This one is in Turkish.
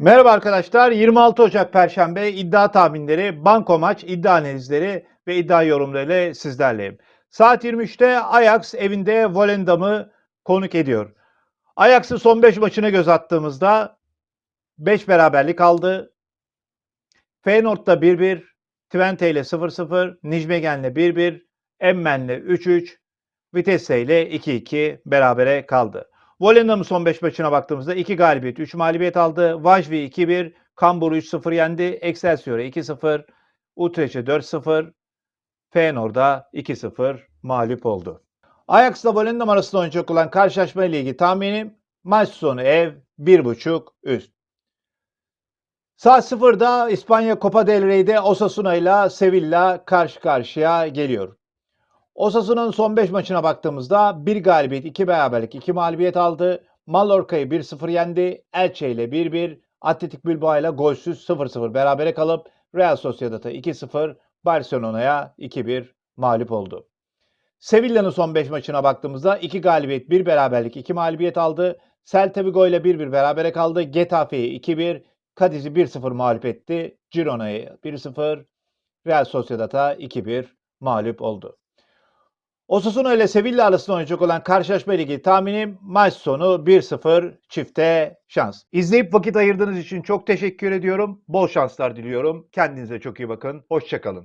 Merhaba arkadaşlar. 26 Ocak Perşembe iddia tahminleri, banko maç, iddia analizleri ve iddia yorumları ile sizlerleyim. Saat 23'te Ajax evinde Volendam'ı konuk ediyor. Ajax'ın son 5 maçına göz attığımızda 5 beraberlik aldı. Feyenoord'da 1-1, Twente ile 0-0, Nijmegen'le 1-1, Emmen'le 3-3, Vitesse ile 2-2 berabere kaldı. Volendam'ın son 5 maçına baktığımızda 2 galibiyet, 3 mağlubiyet aldı. Vajvi 2-1, Kambur'u 3-0 yendi. Excelsior'a 2-0, Utrecht'e 4-0, Feyenoord'a 2-0 mağlup oldu. Ajax'la Volendam arasında oynayacak olan karşılaşma ile ilgili tahminim maç sonu ev 1.5 üst. Saat 0'da İspanya Copa del Rey'de Osasuna ile Sevilla karşı karşıya geliyor. Osasuna'nın son 5 maçına baktığımızda 1 galibiyet, 2 beraberlik, 2 mağlubiyet aldı. Mallorca'yı 1-0 yendi. Elche ile 1-1, Atletik Bilbao ile golsüz 0-0 berabere kalıp Real Sociedad'a 2-0, Barcelona'ya 2-1 mağlup oldu. Sevilla'nın son 5 maçına baktığımızda 2 galibiyet, 1 beraberlik, 2 mağlubiyet aldı. Celta Vigo ile 1-1 berabere kaldı. Getafe'yi 2-1, Cadiz'i 1-0 mağlup etti. Girona'yı 1-0, Real Sociedad'a 2-1 mağlup oldu. Osasuna ile Sevilla arasında oynayacak olan karşılaşma ilgili tahminim maç sonu 1-0 çifte şans. İzleyip vakit ayırdığınız için çok teşekkür ediyorum. Bol şanslar diliyorum. Kendinize çok iyi bakın. Hoşçakalın.